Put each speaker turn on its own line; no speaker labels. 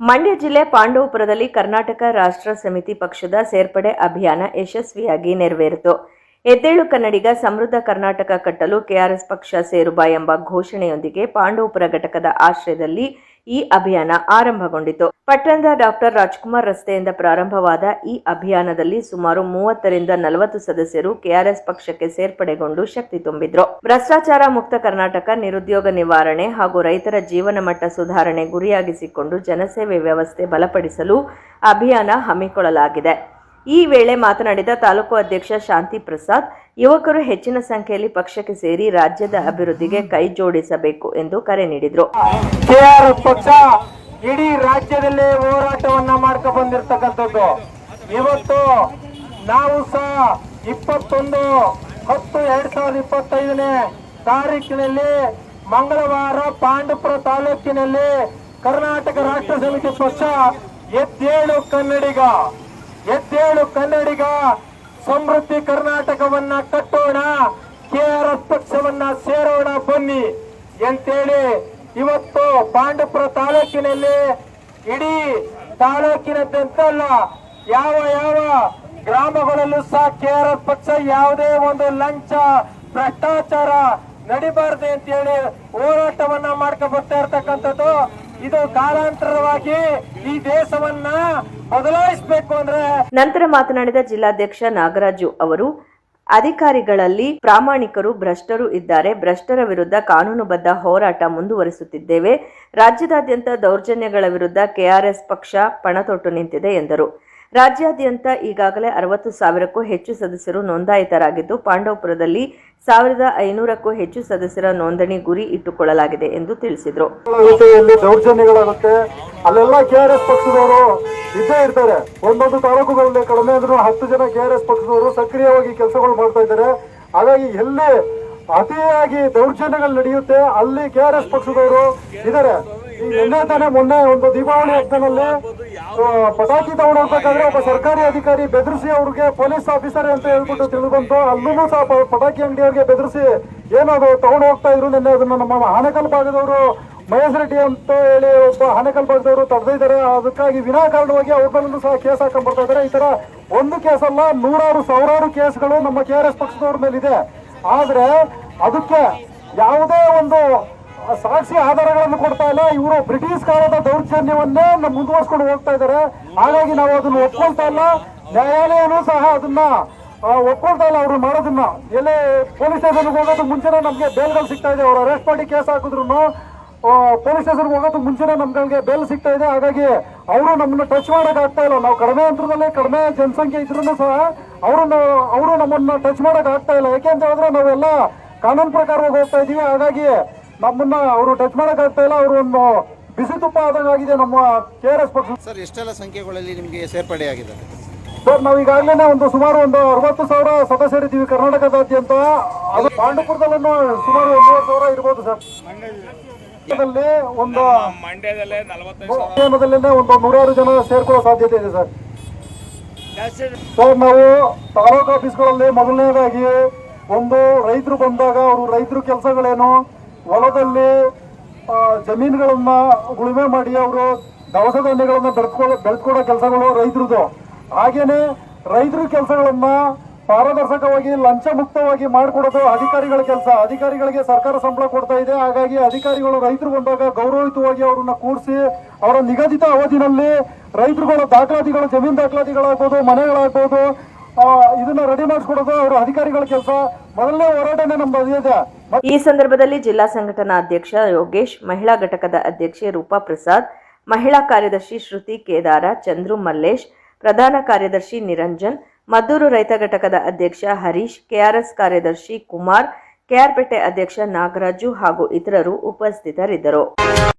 ಮಂಡ್ಯ ಜಿಲ್ಲೆ ಪಾಂಡವಪುರದಲ್ಲಿ ಕರ್ನಾಟಕ ರಾಷ್ಟ್ರ ಸಮಿತಿ ಪಕ್ಷದ ಸೇರ್ಪಡೆ ಅಭಿಯಾನ ಯಶಸ್ವಿಯಾಗಿ ನೆರವೇರಿತು. ಎದ್ದೇಳು ಕನ್ನಡಿಗ ಸಮೃದ್ಧ ಕರ್ನಾಟಕ ಕಟ್ಟಲು ಕೆಆರ್ಎಸ್ ಪಕ್ಷ ಸೇರುಬಾ ಎಂಬ ಘೋಷಣೆಯೊಂದಿಗೆ ಪಾಂಡವಪುರ ಘಟಕದ ಆಶ್ರಯದಲ್ಲಿ ಈ ಅಭಿಯಾನ ಆರಂಭಗೊಂಡಿತು. ಪಟ್ಟಣದ ಡಾಕ್ಟರ್ ರಾಜ್ಕುಮಾರ್ ರಸ್ತೆಯಿಂದ ಪ್ರಾರಂಭವಾದ ಈ ಅಭಿಯಾನದಲ್ಲಿ ಸುಮಾರು ಮೂವತ್ತರಿಂದ ನಲವತ್ತು ಸದಸ್ಯರು ಕೆಆರ್ಎಸ್ ಪಕ್ಷಕ್ಕೆ ಸೇರ್ಪಡೆಗೊಂಡು ಶಕ್ತಿ ತುಂಬಿದ್ರು. ಭ್ರಷ್ಟಾಚಾರ ಮುಕ್ತ ಕರ್ನಾಟಕ ನಿರುದ್ಯೋಗ ನಿವಾರಣೆ ಹಾಗೂ ರೈತರ ಜೀವನ ಮಟ್ಟ ಸುಧಾರಣೆ ಗುರಿಯಾಗಿಸಿಕೊಂಡು ಜನಸೇವೆ ವ್ಯವಸ್ಥೆ ಬಲಪಡಿಸಲು ಅಭಿಯಾನ ಹಮ್ಮಿಕೊಳ್ಳಲಾಗಿದೆ. ಈ ವೇಳೆ ಮಾತನಾಡಿದ ತಾಲೂಕು ಅಧ್ಯಕ್ಷ ಶಾಂತಿ ಪ್ರಸಾದ್, ಯುವಕರು ಹೆಚ್ಚಿನ ಸಂಖ್ಯೆಯಲ್ಲಿ ಪಕ್ಷಕ್ಕೆ ಸೇರಿ ರಾಜ್ಯದ ಅಭಿವೃದ್ಧಿಗೆ ಕೈ ಜೋಡಿಸಬೇಕು ಎಂದು ಕರೆ ನೀಡಿದರು.
ಕೆಆರ್ ಪಕ್ಷ ಇಡೀ ರಾಜ್ಯದಲ್ಲೇ ಹೋರಾಟವನ್ನ ಮಾಡ್ಕೊ ಬಂದಿರತಕ್ಕಂಥದ್ದು. ಇವತ್ತು ನಾವು ಸಹ ಇಪ್ಪತ್ತೊಂದು, ಹತ್ತು ಎರಡ್ ಸಾವಿರದ ಇಪ್ಪತ್ತೈದನೇ ತಾರೀಕಿನಲ್ಲಿ ಮಂಗಳವಾರ ಪಾಂಡುಪುರ ತಾಲೂಕಿನಲ್ಲಿ ಕರ್ನಾಟಕ ರಾಷ್ಟ್ರ ಸಮಿತಿ ಪಕ್ಷ ಎದ್ದೇಳು ಕನ್ನಡಿಗ. ಎದ್ದೇಳು ಕನ್ನಡಿಗ. ಸಮೃದ್ಧಿ ಕರ್ನಾಟಕವನ್ನ ಕಟ್ಟೋಣ. ಕೆಆರ್ಎಸ್ ಪಕ್ಷವನ್ನ ಸೇರೋಣ ಬನ್ನಿ. ಅಂತೇಳಿ ಇವತ್ತು ಪಾಂಡಪುರ ತಾಲೂಕಿನಲ್ಲಿ ಇಡೀ ತಾಲೂಕಿನದ್ದಂತಲ್ಲ ಯಾವ ಯಾವ ಗ್ರಾಮಗಳಲ್ಲೂ ಸಹ ಕೆಆರ್ಎಸ್ ಪಕ್ಷ ಯಾವುದೇ ಒಂದು ಲಂಚ, ಭ್ರಷ್ಟಾಚಾರ ನಡಿಬಾರ್ದು ಅಂತೇಳಿ ಹೋರಾಟವನ್ನ ಮಾಡ್ಕೊಂಡು ಬರ್ತಾ ಇರ್ತಕ್ಕಂಥದ್ದು ಇದು ಕಾಲಾಂತರವಾಗಿ ಈ ದೇಶವನ್ನ ಬದಲಾಯಿಸಬೇಕು ಅಂದ್ರೆ
ನಂತರ ಮಾತನಾಡಿದ ಜಿಲ್ಲಾಧ್ಯಕ್ಷ ನಾಗರಾಜು ಅವರು, ಅಧಿಕಾರಿಗಳಲ್ಲಿ ಪ್ರಾಮಾಣಿಕರು, ಭ್ರಷ್ಟರು ಇದ್ದಾರೆ. ಭ್ರಷ್ಟರ ವಿರುದ್ಧ ಕಾನೂನುಬದ್ಧ ಹೋರಾಟ ಮುಂದುವರಿಸುತ್ತಿದ್ದೇವೆ. ರಾಜ್ಯದಾದ್ಯಂತ ದೌರ್ಜನ್ಯಗಳ ವಿರುದ್ಧ ಕೆಆರ್ಎಸ್ ಪಕ್ಷ ಪಣತೊಟ್ಟು ನಿಂತಿದೆ ಎಂದರು. ರಾಜ್ಯಾದ್ಯಂತ ಈಗಾಗಲೇ ಅರವತ್ತು ಸಾವಿರಕ್ಕೂ ಹೆಚ್ಚು ಸದಸ್ಯರು ನೋಂದಾಯಿತರಾಗಿದ್ದು, ಪಾಂಡವಪುರದಲ್ಲಿ ಸಾವಿರದ ಐನೂರಕ್ಕೂ ಹೆಚ್ಚು ಸದಸ್ಯರ ನೋಂದಣಿ ಗುರಿ ಇಟ್ಟುಕೊಳ್ಳಲಾಗಿದೆ ಎಂದು ತಿಳಿಸಿದರು.
ದೌರ್ಜನ್ಯಗಳಾಗುತ್ತೆ ಅಲ್ಲೆಲ್ಲ ಕೆಆರ್ಎಸ್ ಆರ್ ಎಸ್ ಪಕ್ಷದವರು ಇದ್ದೇ ಇರ್ತಾರೆ. ಒಂದೊಂದು ತಾಲೂಕುಗಳಲ್ಲಿ ಕಡಿಮೆ ಅಂದ್ರೂ ಹತ್ತು ಜನ ಕೆ ಆರ್ ಎಸ್ ಪಕ್ಷದವರು ಸಕ್ರಿಯವಾಗಿ ಕೆಲಸಗಳು ಮಾಡ್ತಾ ಇದ್ದಾರೆ. ಹಾಗಾಗಿ ಎಲ್ಲಿ ಅತಿಯಾಗಿ ದೌರ್ಜನ್ಯಗಳು ನಡೆಯುತ್ತೆ, ಅಲ್ಲಿ ಕೆ ಆರ್ ಎಸ್ ಪಕ್ಷದವರು ಇದ್ದಾರೆ. ನಿನ್ನೆ ತಾನೇ ಮೊನ್ನೆ ಒಂದು ದೀಪಾವಳಿ ಹಬ್ಬದಲ್ಲಿ ಪಟಾಕಿ ತಗೊಂಡು ಹೋಗ್ಬೇಕಾದ್ರೆ ಒಬ್ಬ ಸರ್ಕಾರಿ ಅಧಿಕಾರಿ ಬೆದರಿಸಿ ಅವ್ರಿಗೆ ಪೊಲೀಸ್ ಆಫೀಸರ್ ಅಂತ ಹೇಳ್ಬಿಟ್ಟು ತಿಳಿದು ಬಂತು ಅಲ್ಲೂ ಸಹ ಪಟಾಕಿ ಅಂಗಡಿಯವ್ರಿಗೆ ಬೆದರಿಸಿ ಏನದು ತಗೊಂಡು ಹೋಗ್ತಾ ಇದ್ರು ನಿನ್ನೆ ಅದನ್ನ ನಮ್ಮ ಆನೆಕಲ್ ಭಾಗದವರು, ಮಹೇಶ್ ರೆಡ್ಡಿ ಅಂತ ಹೇಳಿ ಒಬ್ಬ ಆನೆಕಲ್ ಭಾಗದವರು ತಡೆದಿದ್ದಾರೆ. ಅದಕ್ಕಾಗಿ ವಿನಾಕಾರಣವಾಗಿ ಅವ್ರ ಸಹ ಕೇಸ್ ಹಾಕೊಂಡ್ ಬರ್ತಾ ಇದ್ದಾರೆ. ಈ ತರ ಒಂದು ಕೇಸ್ ಅಲ್ಲ ನೂರಾರು, ಸಾವಿರಾರು ಕೇಸ್ಗಳು ನಮ್ಮ ಕೆ ಆರ್ ಎಸ್ ಪಕ್ಷದವ್ರ ಮೇಲಿದೆ. ಆದ್ರೆ ಅದಕ್ಕೆ ಯಾವುದೇ ಒಂದು ಸಾಕ್ಷಿ ಆಧಾರಗಳನ್ನು ಕೊಡ್ತಾ ಇಲ್ಲ. ಇವರು ಬ್ರಿಟಿಷ್ ಕಾಲದ ದೌರ್ಜನ್ಯವನ್ನೇ ಮುಂದುವರ್ಸ್ಕೊಂಡು ಹೋಗ್ತಾ ಇದ್ದಾರೆ. ಹಾಗಾಗಿ ನಾವು ಅದನ್ನ ಒಪ್ಕೊಳ್ತಾ ಇಲ್ಲ. ನ್ಯಾಯಾಲಯನೂ ಸಹ ಅದನ್ನ ಒಪ್ಕೊಳ್ತಾ ಇಲ್ಲ ಅವರು ಮಾಡೋದನ್ನ. ಎಲ್ಲಿ ಪೊಲೀಸ್ ಸ್ಟೇಷನ್ಗೆ ಹೋಗೋದು ಮುಂಚೆನೆ ನಮ್ಗೆ ಬೇಲ್ಗಳು ಸಿಗ್ತಾ ಇದೆ. ಅವರು ಅರೆಸ್ಟ್ ಮಾಡಿ ಕೇಸ್ ಹಾಕಿದ್ರು ಪೊಲೀಸ್ ಸ್ಟೇಷನ್ಗೆ ಹೋಗೋದು ಮುಂಚೆನೆ ನಮ್ಗಳಿಗೆ ಬೇಲ್ ಸಿಗ್ತಾ ಇದೆ. ಹಾಗಾಗಿ ಅವರು ನಮ್ಮನ್ನ ಟಚ್ ಮಾಡಕ್ ಆಗ್ತಾ ಇಲ್ಲ. ನಾವು ಕಡಿಮೆ ಅಂತರದಲ್ಲಿ ಕಡಿಮೆ ಜನಸಂಖ್ಯೆ ಇದ್ರೂ ಸಹ ಅವರನ್ನು ಅವರು ನಮ್ಮನ್ನ ಟಚ್ ಮಾಡಕ್ ಆಗ್ತಾ ಇಲ್ಲ. ಯಾಕೆ ಅಂತ ಹೇಳಿದ್ರೆ ನಾವೆಲ್ಲ ಕಾನೂನು ಪ್ರಕಾರವಾಗಿ ಹೋಗ್ತಾ ಇದೀವಿ ಹಾಗಾಗಿ ನಮ್ಮನ್ನ ಅವರು ಟಚ್ ಮಾಡಕ್ ಆಗ್ತಾ ಇಲ್ಲ ಅವರು ಒಂದು ಬಿಸಿ ತುಪ್ಪ ಆದಂಗೆ ಆಗಿದೆ ನಮ್ಮ ಕೆ ಆರ್ ಎಸ್ ಪಕ್ಷ.
ಸರ್ ಎಷ್ಟೆಲ್ಲ ಸಂಖ್ಯೆಗಳಲ್ಲಿ ನಿಮಗೆ ಸೇರ್ಪಡೆಯಾಗಿದ್ದಾರೆ
ಸರ್ ನಾವು ಈಗಾಗಲೇ ಒಂದು ಸುಮಾರು ಒಂದು ಅರವತ್ತು ಸಾವಿರ ಸದಸ್ಯರಿದ್ದೀವಿ ಕರ್ನಾಟಕದಾದ್ಯಂತ. ಅದು ಪಾಂಡವಪುರದಲ್ಲೂ ಸುಮಾರು ಒಂದೂವರೆ ಸಾವಿರ ಇರ್ಬೋದು ಸರ್. ಮಂಡ್ಯದಲ್ಲಿ ಒಂದು
ಮಂಡ್ಯದಲ್ಲೇ
ಒಂದು ನೂರಾರು ಜನ ಸೇರ್ಕೊಳ್ಳೋ ಸಾಧ್ಯತೆ ಇದೆ ಸರ್. ಸರ್ ನಾವು ತಾಲೂಕು ಆಫೀಸ್ಗಳಲ್ಲಿ ಮೊದಲನೇದಾಗಿ ಒಂದು ರೈತರು ಬಂದಾಗ ಅವರು ರೈತರು ಕೆಲಸಗಳೇನು ಹೊಲದಲ್ಲಿ ಜಮೀನುಗಳನ್ನ ಉಳುಮೆ ಮಾಡಿ ಅವರು ದವಸ ಧಾನ್ಯಗಳನ್ನ ಬೆಳೆಸ್ಕೊಳ್ಳೋ ಬೆಳ್ಕೊಡೋ ಕೆಲಸಗಳು ರೈತರದು. ಹಾಗೇನೆ ರೈತರ ಕೆಲಸಗಳನ್ನ ಪಾರದರ್ಶಕವಾಗಿ ಲಂಚ ಮುಕ್ತವಾಗಿ ಮಾಡಿಕೊಡೋದು ಅಧಿಕಾರಿಗಳ ಕೆಲಸ. ಅಧಿಕಾರಿಗಳಿಗೆ ಸರ್ಕಾರ ಸಂಬಳ ಕೊಡ್ತಾ ಇದೆ. ಹಾಗಾಗಿ ಅಧಿಕಾರಿಗಳು ರೈತರು ಬಂದಾಗ ಗೌರವಯುತವಾಗಿ ಅವರನ್ನ ಕೂರಿಸಿ, ಅವರ ನಿಗದಿತ ಅವಧಿನಲ್ಲಿ ರೈತರುಗಳ ದಾಖಲಾತಿಗಳು, ಜಮೀನು ದಾಖಲಾತಿಗಳಾಗ್ಬೋದು, ಮನೆಗಳಾಗ್ಬೋದು ಇದನ್ನ ರೆಡಿ ಮಾಡಿಸ್ಕೊಡೋದು ಅವರು ಅಧಿಕಾರಿಗಳ ಕೆಲಸ. ಮೊದಲನೇ ಹೋರಾಟನೇ ನಮ್ದು ಅದಿದೆ
ಈ ಸಂದರ್ಭದಲ್ಲಿ ಜಿಲ್ಲಾ ಸಂಘಟನಾ ಅಧ್ಯಕ್ಷ ಯೋಗೇಶ್, ಮಹಿಳಾ ಘಟಕದ ಅಧ್ಯಕ್ಷೆ ರೂಪಾ ಪ್ರಸಾದ್, ಮಹಿಳಾ ಕಾರ್ಯದರ್ಶಿ ಶ್ರುತಿ ಕೇದಾರ, ಚಂದ್ರು ಮಲ್ಲೇಶ್, ಪ್ರಧಾನ ಕಾರ್ಯದರ್ಶಿ ನಿರಂಜನ್, ಮದ್ದೂರು ರೈತ ಘಟಕದ ಅಧ್ಯಕ್ಷ ಹರೀಶ್, ಕೆಆರ್ಎಸ್ ಕಾರ್ಯದರ್ಶಿ ಕುಮಾರ್, ಕೆಆರ್ಪೇಟೆ ಅಧ್ಯಕ್ಷ ನಾಗರಾಜು ಹಾಗೂ ಇತರರು ಉಪಸ್ಥಿತರಿದ್ದರು.